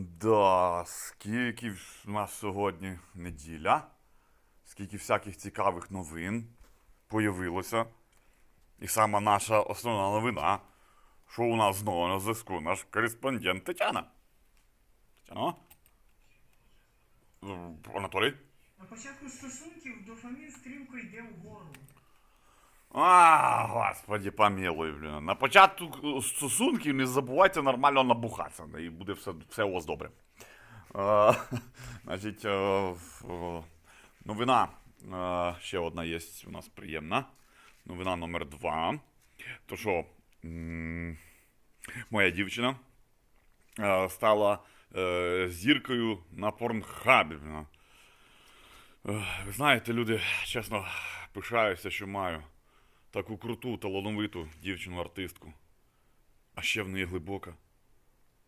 Да, скільки в нас сьогодні неділя, скільки всяких цікавих новин появилося. І сама наша основна новина, що у нас знову на зв'язку наш кореспондент Тетяна. Тетяна? Анатолій? На початку стосунків дофамін стрімко йде вгору. А, господи, помилуй, блін. На початку стосунків не забувайте нормально набухатися, і буде все, все у вас добре. Е, значить, е, новина е, ще одна є у нас приємна. Новина номер два. То що, моя дівчина е, стала е, зіркою на порнхабі. Е, Ви знаєте, люди, чесно, пишаюся, що маю таку круту, талановиту дівчину-артистку. А ще в неї глибока,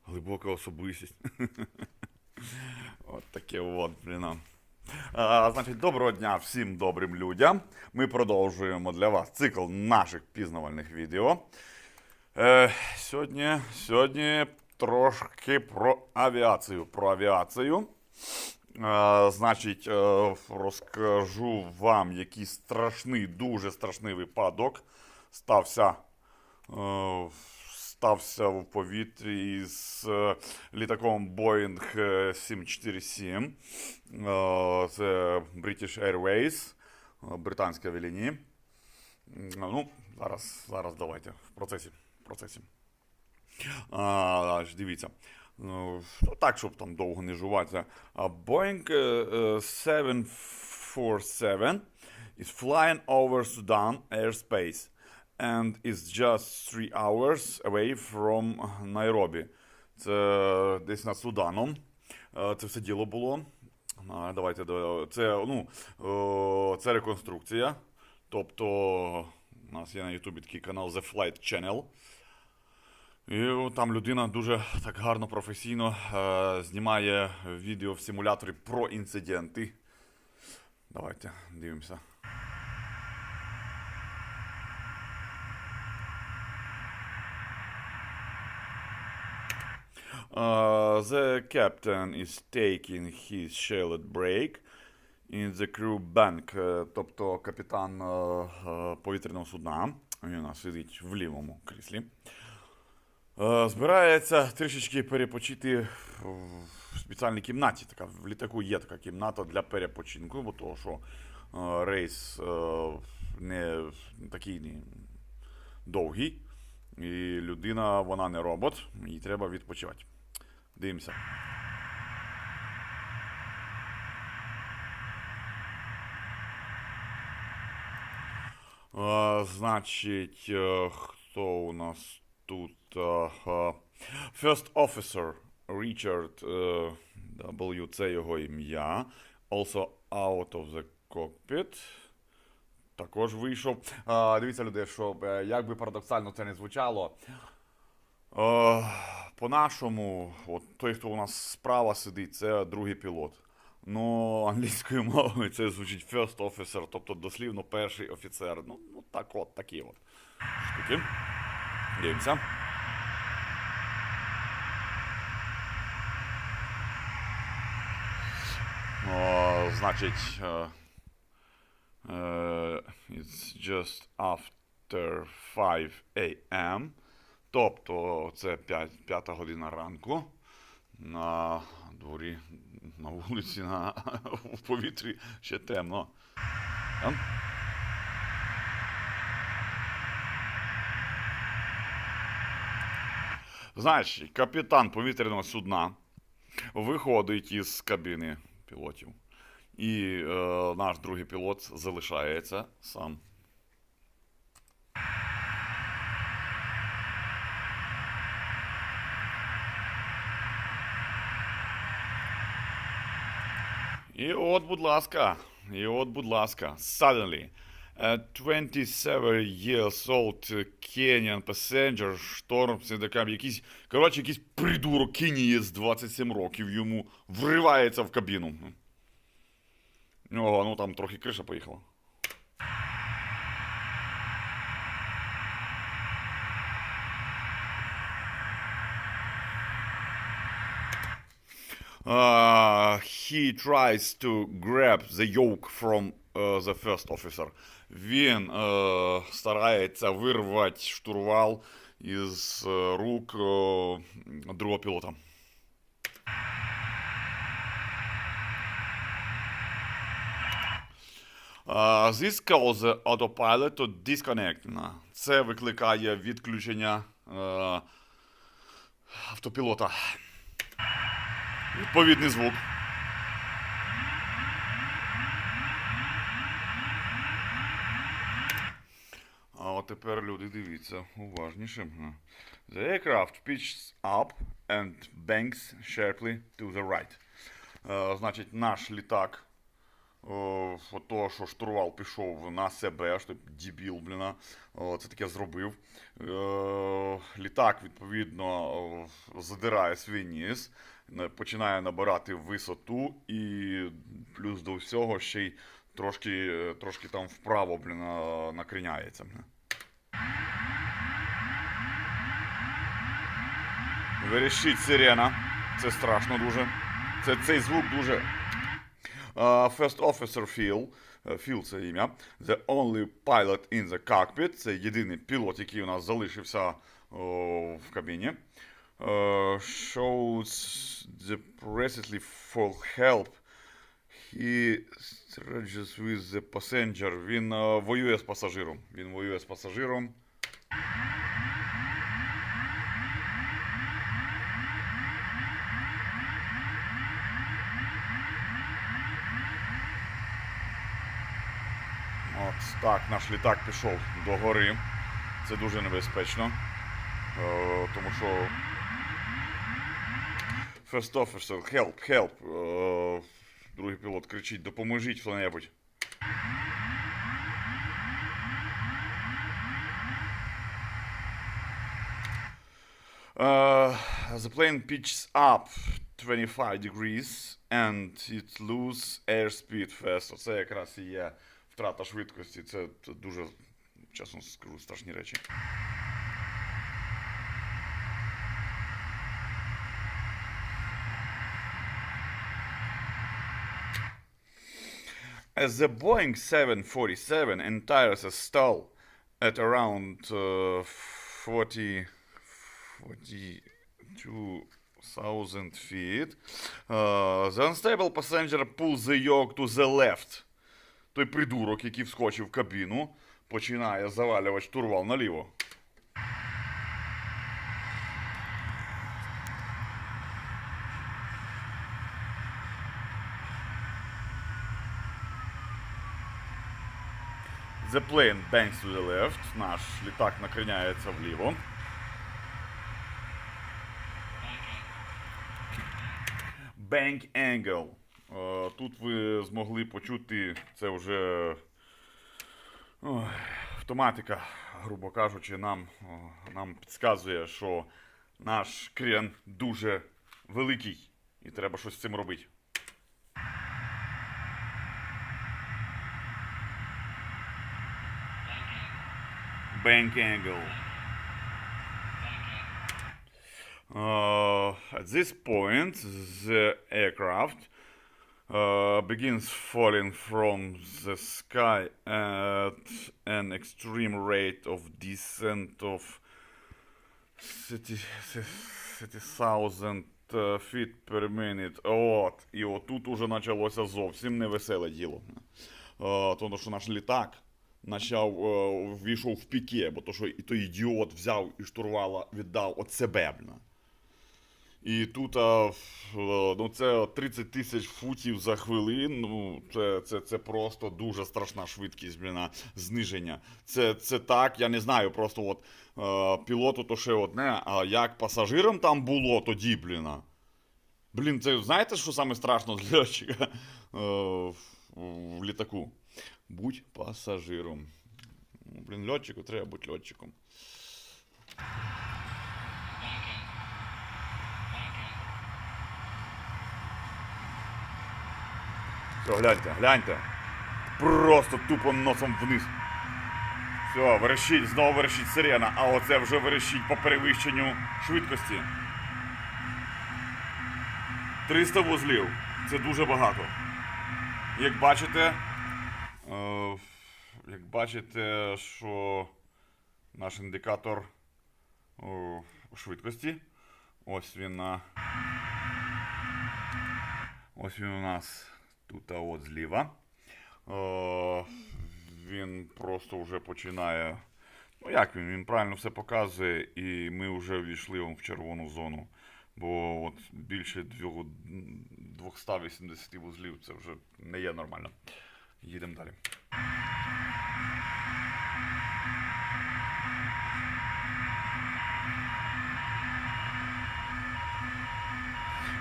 глибока особистість. От таке от, блін. А, значить, доброго дня всім добрим людям. Ми продовжуємо для вас цикл наших пізнавальних відео. Е, сьогодні, сьогодні трошки про авіацію. Про авіацію. Значить, е, розкажу вам, який страшний, дуже страшний випадок стався, е, стався в повітрі з е, літаком Boeing е, 747. Е, Це British Airways, британське авіалінії. Ну, зараз, зараз давайте в процесі. В процесі. А, дивіться. Ну, ну, так, щоб там довго не жуватися. Boeing е, е, 747 is flying over Sudan airspace and is just three hours away from Nairobi. Це десь над Суданом. Е, Це все діло було. Давайте, це, ну, е, це реконструкція. Тобто, у нас є на Ютубі такий канал The Flight Channel. І там людина дуже так гарно професійно е, знімає відео в симуляторі про інциденти. Давайте дивимося. Uh, the captain is taking his shallot break in the crew bank, Е, тобто капітан е, повітряного судна. Він у нас сидить в лівому кріслі. Е, Збирається трішечки перепочити в спеціальній кімнаті. Така, в літаку є така кімната для перепочинку, бо того, що е, рейс е, не такий не довгий, і людина, вона не робот, їй треба відпочивати. Дивимося. Значить, хто у нас тут? First Officer Richard е, W. Це його ім'я. Also out of the cockpit. Також вийшов. Е, Дивіться, люди, що е, як би парадоксально це не звучало. По-нашому, от той, хто у нас справа сидить, це другий пілот. Ну, англійською мовою це звучить first officer, тобто дослівно перший офіцер. Ну, ну так от, такі от штуки. Дивимося. О, значить, е, е, it's just after 5 a.m. Тобто це 5, 5 година ранку. На дворі, на вулиці, на, в повітрі ще темно. Значить, капітан повітряного судна виходить із кабіни пілотів. І е, наш другий пілот залишається сам. І от, будь ласка, і от, будь ласка, suddenly, a 27 years old Kenyan passenger шторм сидакам, якийсь, коротше, якийсь придурок кенієць 27 років йому вривається в кабіну. О, ну там трохи криша поїхала. Uh, he tries to grab the yoke from the first officer. Він е, старається вирвати штурвал із е, рук е, другого пілота. Uh, this the autopilot to disconnect. Це викликає відключення е, автопілота. Відповідний звук. Тепер люди дивіться уважніше. The aircraft pitches up and banks sharply to the right. Е, значить, наш літак. О, того, що штурвал пішов на себе, що дебіл, бліна, о, це таке зробив. Е, літак, відповідно, задирає свій ніс, починає набирати висоту і плюс до всього ще й трошки, е, трошки там вправо, блін, накриняється. Верещить сирена. Це страшно дуже. Це, цей звук дуже. Uh, First Officer Phil, е, Phil це ім'я. The only pilot in the cockpit. Це єдиний пілот, який у нас залишився о, в кабіні. Uh, shows desperately for help. He strategies with the passenger. Він е, воює з пасажиром. Він воює з пасажиром. От так, наш літак пішов до гори. Це дуже небезпечно. Е, тому що. First officer, help, help. Е, другий пілот кричить, допоможіть хто-небудь. Uh, the plane pitches up 25 degrees and it lose airspeed fast. Оце якраз і є втрата швидкості. Це, це дуже, чесно скажу, страшні речі. As the Boeing 747 enters a stall at around uh, 40, 42,000 feet, uh, the unstable passenger pulls the yoke to the left. Той придурок, який вскочив в кабіну, починає завалювати штурвал наліво. The plane bangs to the left. Наш літак накриняється вліво. Bank angle. Е, Тут ви змогли почути це вже автоматика, грубо кажучи, нам, нам підказує, що наш крен дуже великий і треба щось з цим робити. Bank angle. Uh, at this point, the aircraft uh, begins falling from the sky at an extreme rate of descent of 30 30,000 uh, feet per minute. От. І отут уже почалося зовсім невеселе діло. Е, Тому що наш літак почав, е, ввійшов в піке, бо то, що і той ідіот взяв і штурвала віддав от себе. І тут а, е, ну, це 30 тисяч футів за хвилину. Ну, це, це, це просто дуже страшна швидкість, блін, зниження. Це, це так, я не знаю, просто от е, пілоту то ще одне, а як пасажирам там було тоді, блін. а. Блін, це знаєте, що саме страшно для льотчика е, в літаку? Будь пасажиром. Ну, Блін, льотчику треба бути льотчиком. Все, гляньте, гляньте. Просто тупо носом вниз. Все, верещить, знову верещить сирена, а оце вже верещить по перевищенню швидкості. 300 вузлів. Це дуже багато. Як бачите, як бачите, що наш індикатор о, швидкості. Ось він на. Ось він у нас тут от зліва. О, він просто вже починає. Ну як він? Він правильно все показує, і ми вже ввійшли в червону зону. Бо от більше 280 вузлів це вже не є нормально. Їдемо далі.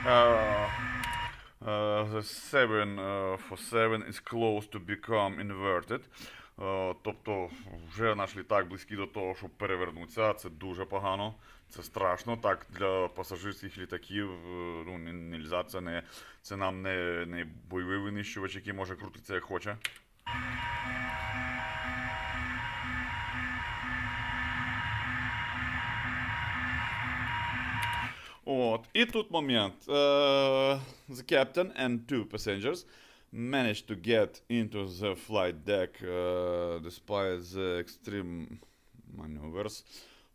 Uh, uh, the 7 uh, for 7 is close to become inverted. Uh, тобто вже наш літак близький до того, щоб перевернутися. Це дуже погано, це страшно. Так для пасажирських літаків е, ну, не, нельзя, це, не, це нам не, не бойовий винищувач, який може крутитися як хоче. От, і тут момент. Е, the captain and two passengers managed to get into the flight deck uh, despite the extreme maneuvers.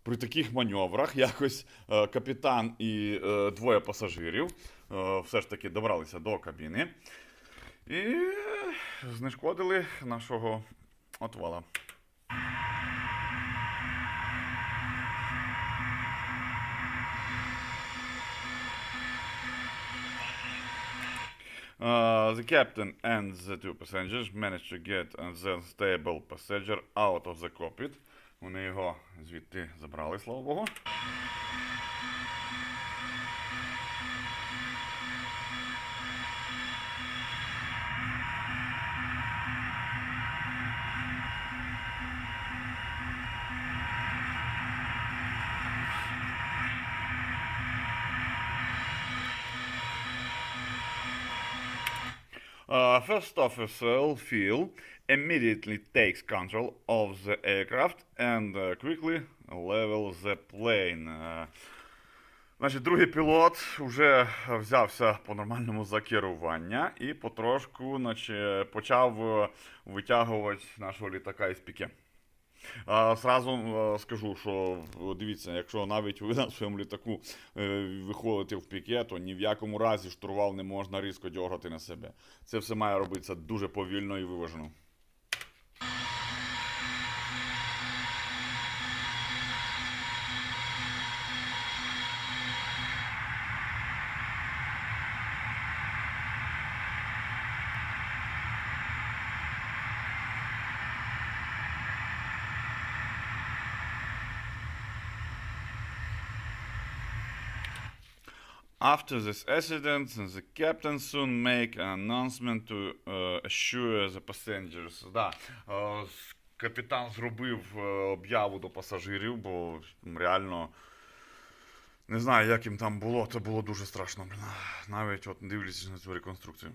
При таких маневрах якось е, капітан і е, двоє пасажирів е, все ж таки добралися до кабіни і знешкодили нашого отвала. Uh, the captain and the two passengers managed to get uh, the stable passenger out of the cockpit. Вони його звідти забрали, слава Богу. Uh, first officer Phil immediately takes control of the aircraft and uh, quickly levels the plane. Uh, Значить, другий пілот вже взявся по-нормальному за керування і потрошку наче, почав е, витягувати нашого літака із піке. А, Зразу е, скажу, що дивіться, якщо навіть ви на своєму літаку е, виходите в піке, то ні в якому разі штурвал не можна різко дьогати на себе. Це все має робитися дуже повільно і виважено. After this accident, the captain soon make an announcement to uh, assure the passengers. Да, Uh, капітан зробив uh, об'яву до пасажирів, бо реально не знаю, як їм там було. Це було дуже страшно. Навіть от дивлячись на цю реконструкцію.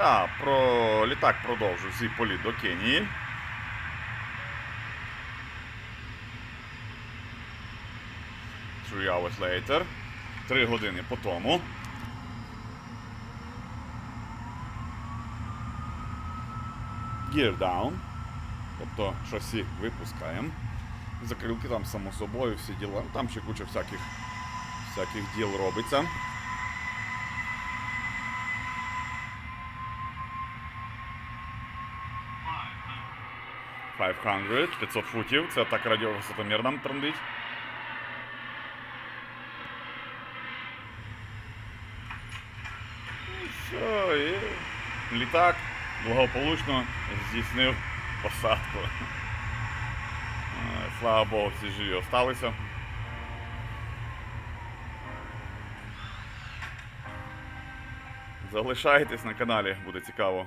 Так, про літак продовжив свій політ до Кенії. Three hours later. Три години по тому. Gear down. Тобто шасі випускаємо. Закрилки там само собою, всі діла. Там ще куча всяких, всяких діл робиться. 500, 500 футів. Це так радіовисотомір нам трендить. Все, і літак благополучно здійснив посадку. Е, Слава Богу, всі живі осталися. Залишайтесь на каналі, буде цікаво.